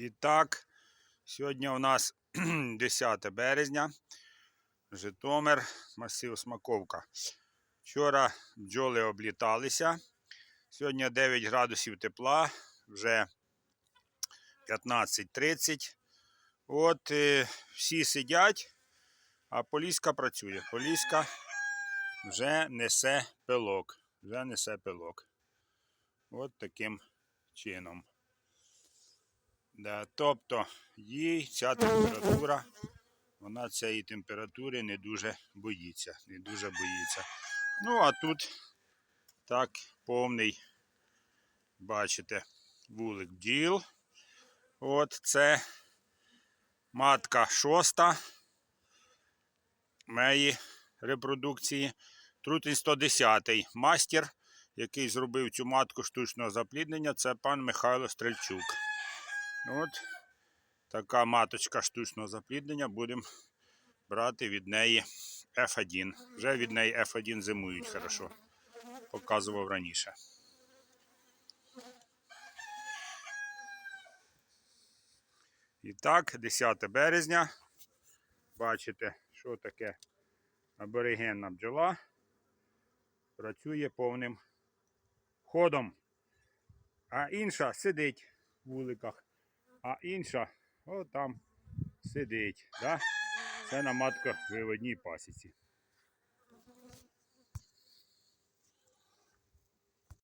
І так, сьогодні у нас 10 березня, Житомир, масив Смаковка. Вчора бджоли обліталися. Сьогодні 9 градусів тепла, вже 15.30. От е, всі сидять, а Поліська працює. Поліська вже несе пилок. Вже несе пилок. От таким чином. Да, тобто їй ця температура, вона цієї температури не дуже боїться. Не дуже боїться. Ну, а тут так повний, бачите, вулик бджіл. От це матка шоста моєї репродукції. Трутень 110 мастер, який зробив цю матку штучного запліднення, це пан Михайло Стрельчук. От така маточка штучного запліднення. Будемо брати від неї F1. Вже від неї F1 зимують хорошо. Показував раніше. І так, 10 березня. Бачите, що таке аборигенна бджола. Працює повним ходом. А інша сидить в вуликах а інша о, там сидить. Да? Це на матко виводній пасіці.